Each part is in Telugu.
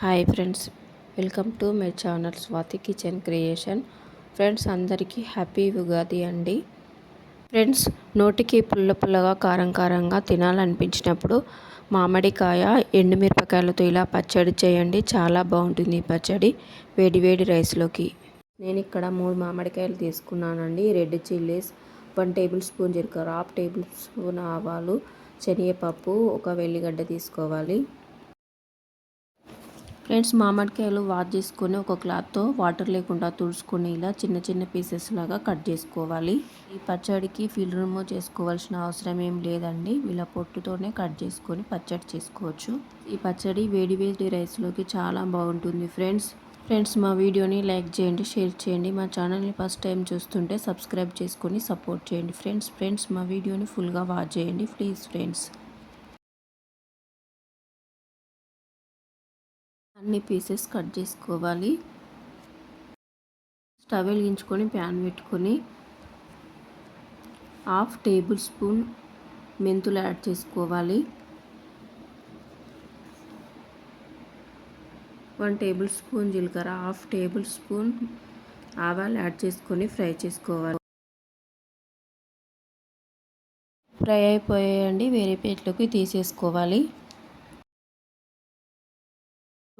Hi friends welcome to my channel Swathi kitchen creation. Friends అందరికీ హ్యాపీ ఉగాది అండి. ఫ్రెండ్స్ నోటికి పుల్ల పుల్లగా కారం కారంగా తినాలనిపించినప్పుడు మామిడికాయ ఎండుమిరపకాయలతో ఇలా పచ్చడి చేయండి. చాలా బాగుంటుంది ఈ పచ్చడి. వేడి వేడి రైస్లోకి. నేను ఇక్కడ మూడు మామిడికాయలు తీసుకున్నానండి. Red chillies one table spoon జీలకర్ర హాఫ్ టేబుల్ స్పూన్ ఆవాలు శనగపప్పు ఒక వెల్లిగడ్డ తీసుకోవాలి. ఫ్రెండ్స్ మామిడికాయలు వాష్ చేసుకొని ఒక క్లాత్తో వాటర్ లేకుండా తుడుచుకొని ఇలా చిన్న చిన్న పీసెస్ లాగా కట్ చేసుకోవాలి. ఈ పచ్చడికి ఫిల్ రిమూవ్ చేసుకోవాల్సిన అవసరం ఏం లేదండి. ఇలా పొట్టుతోనే కట్ చేసుకొని పచ్చడి చేసుకోవచ్చు. ఈ పచ్చడి వేడి వేడి రైస్లోకి చాలా బాగుంటుంది ఫ్రెండ్స్. ఫ్రెండ్స్ మా వీడియోని లైక్ చేయండి షేర్ చేయండి. మా ఛానల్ని ఫస్ట్ టైం చూస్తుంటే సబ్స్క్రైబ్ చేసుకొని సపోర్ట్ చేయండి ఫ్రెండ్స్. ఫ్రెండ్స్ మా వీడియోని ఫుల్గా వాచ్ చేయండి ప్లీజ్ ఫ్రెండ్స్. అన్ని పీసెస్ కట్ చేసుకోవాలి. స్టవ్ వెలిగించుకొని ప్యాన్ పెట్టుకొని హాఫ్ టేబుల్ స్పూన్ మెంతులు యాడ్ చేసుకోవాలి. వన్ టేబుల్ స్పూన్ జీలకర్ర హాఫ్ టేబుల్ స్పూన్ ఆవాలు యాడ్ చేసుకొని ఫ్రై చేసుకోవాలి. ఫ్రై అయిపోయాయండి వేరే ప్లేట్లోకి తీసేసుకోవాలి.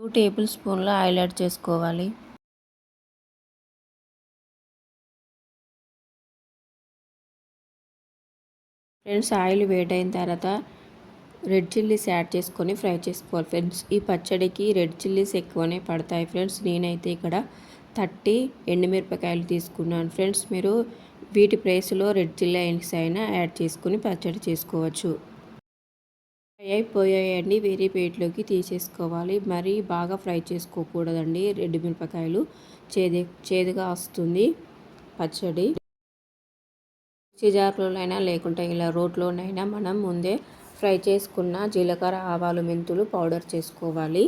టూ టేబుల్ స్పూన్ల ఆయిల్ యాడ్ చేసుకోవాలి. ఫ్రెండ్స్ ఆయిల్ వేడైన తర్వాత రెడ్ చిల్లీస్ యాడ్ చేసుకొని ఫ్రై చేసుకోవాలి. ఫ్రెండ్స్ ఈ పచ్చడికి రెడ్ చిల్లీస్ ఎక్కువనే పడతాయి ఫ్రెండ్స్. నేనైతే ఇక్కడ థర్టీ ఎండుమిరపకాయలు తీసుకున్నాను. ఫ్రెండ్స్ మీరు వీటి ప్లేస్లో రెడ్ చిల్లీ అయినా యాడ్ చేసుకొని పచ్చడి చేసుకోవచ్చు. ఫ్రై అయిపోయాయండి. వేరే ప్లేట్లోకి తీసేసుకోవాలి. మరీ బాగా ఫ్రై చేసుకోకూడదండి. రెడ్ మిరపకాయలు చేదు చేదుగా వస్తుంది. పచ్చడి. చిజార్లోనైనా లేకుంటే ఇలా రోట్లోనైనా మనం ముందే ఫ్రై చేసుకున్న జీలకర్ర ఆవాలు మెంతులు పౌడర్ చేసుకోవాలి.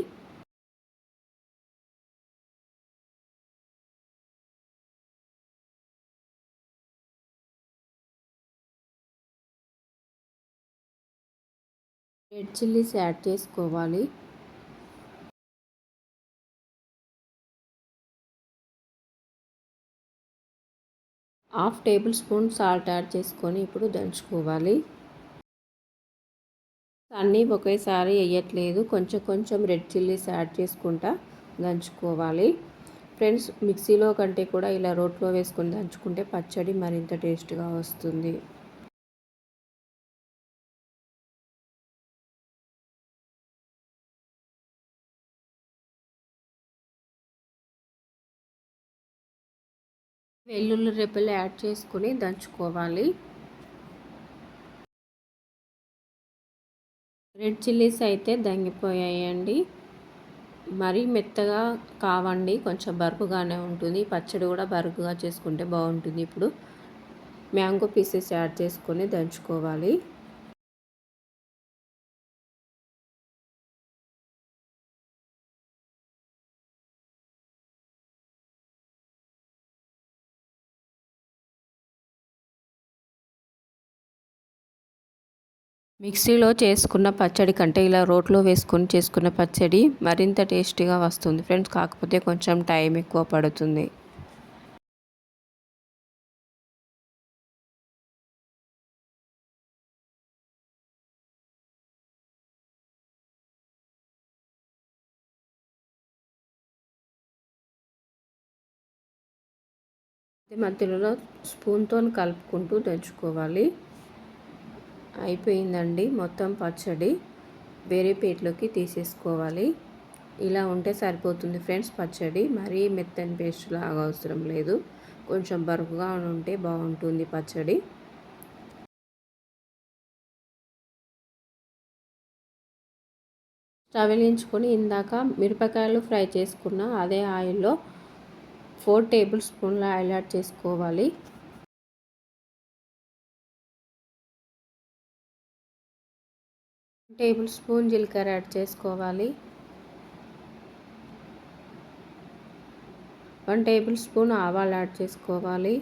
రెడ్ చిల్లీస్ యాడ్ చేసుకోవాలి. Half table spoon salt add చేసుకొని ఇప్పుడు దంచుకోవాలి. అన్నీ ఒకేసారి వేయట్లేదు కొంచెం కొంచెం రెడ్ చిల్లీస్ యాడ్ చేసుకుంటా దంచుకోవాలి. ఫ్రెండ్స్ మిక్సీలో కంటే కూడా ఇలా రోట్లో వేసుకొని దంచుకుంటే పచ్చడి మరింత టేస్ట్గా వస్తుంది. వెల్లుల్లి రెబ్బలు యాడ్ చేసుకుని దంచుకోవాలి. రెడ్ చిల్లీస్ అయితే దంగిపోయాయండి. మరీ మెత్తగా కావండి కొంచెం బరుకుగానే ఉంటుంది. పచ్చడి కూడా బరుకుగా చేసుకుంటే బాగుంటుంది. ఇప్పుడు మ్యాంగో పీసెస్ యాడ్ చేసుకొని దంచుకోవాలి. మిక్సీలో చేసుకున్న పచ్చడి కంటే ఇలా రోట్లో వేసుకొని చేసుకున్న పచ్చడి మరింత టేస్టీగా వస్తుంది. ఫ్రెండ్స్ కాకపోతే కొంచెం టైం ఎక్కువ పడుతుంది. మధ్యలో స్పూన్తో కలుపుకుంటూ తెచ్చుకోవాలి అయిపోయిందండి. మొత్తం పచ్చడి వేరే ప్లేట్లోకి తీసేసుకోవాలి. ఇలా ఉంటే సరిపోతుంది ఫ్రెండ్స్ పచ్చడి. మరీ మెత్తని పేస్ట్ లాగా అవసరం లేదు. కొంచెం బరుకుగా ఉంటే బాగుంటుంది పచ్చడి. స్టవ్ వెలిగించుకొని ఇందాక మిరపకాయలు ఫ్రై చేసుకున్న అదే ఆయిల్లో ఫోర్ టేబుల్ స్పూన్ల ఆయిల్ యాడ్ చేసుకోవాలి. టేబుల్ స్పూన్ జీలకర్ర యాడ్ చేసుకోవాలి. వన్ టేబుల్ స్పూన్ ఆవాలు యాడ్ చేసుకోవాలి.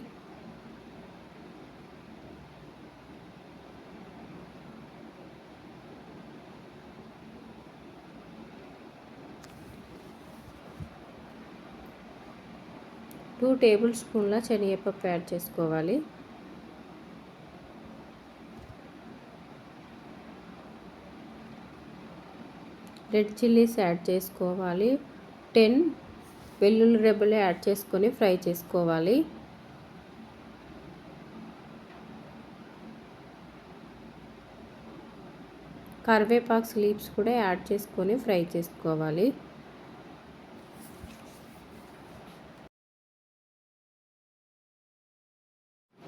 టూ టేబుల్ స్పూన్ల శనగపప్పు యాడ్ చేసుకోవాలి. రెడ్ చిల్లీస్ యాడ్ చేసుకోవాలి. టెన్ వెల్లుల్లి రెబ్బలు యాడ్ చేసుకొని ఫ్రై చేసుకోవాలి. కరివేపాకు లీవ్స్ కూడా యాడ్ చేసుకొని ఫ్రై చేసుకోవాలి.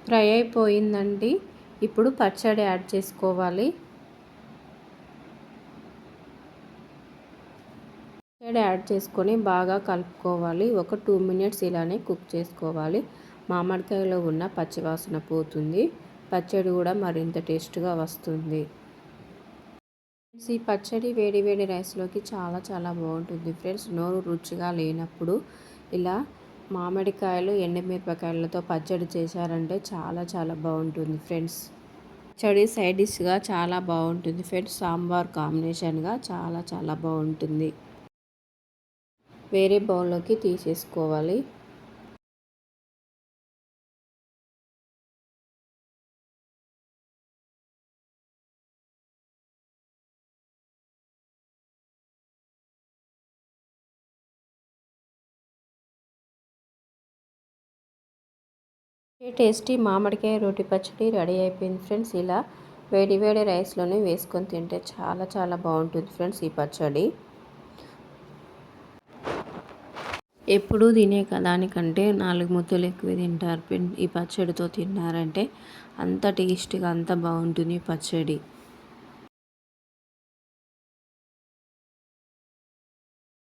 ఫ్రై అయిపోయిందండి. ఇప్పుడు పచ్చడి యాడ్ చేసుకోవాలి. పచ్చడి యాడ్ చేసుకొని బాగా కలుపుకోవాలి. ఒక టూ మినిట్స్ ఇలానే కుక్ చేసుకోవాలి. మామిడికాయలో ఉన్న పచ్చివాసన పోతుంది. పచ్చడి కూడా మరింత టేస్ట్గా వస్తుంది. ఈ పచ్చడి వేడి వేడి రైస్లోకి చాలా చాలా బాగుంటుంది. ఫ్రెండ్స్ నోరు రుచిగా లేనప్పుడు ఇలా మామిడికాయలు ఎండుమిరపకాయలతో పచ్చడి చేశారంటే చాలా చాలా బాగుంటుంది ఫ్రెండ్స్. పచ్చడి సైడ్ డిష్గా చాలా బాగుంటుంది ఫ్రెండ్స్. సాంబార్ కాంబినేషన్గా చాలా చాలా బాగుంటుంది. వేరే బౌల్లోకి తీసేసుకోవాలి. టేస్టీ మామిడికాయ రోటి పచ్చడి రెడీ అయిపోయింది ఫ్రెండ్స్. ఇలా వేడి వేడి రైస్లోనే వేసుకొని తింటే చాలా చాలా బాగుంటుంది ఫ్రెండ్స్ ఈ పచ్చడి. ఎప్పుడూ తినే దానికంటే నాలుగు ముద్దలు ఎక్కువ తింటారు. ఈ పచ్చడితో తిన్నారంటే అంత టేస్టీగా అంత బాగుంటుంది పచ్చడి.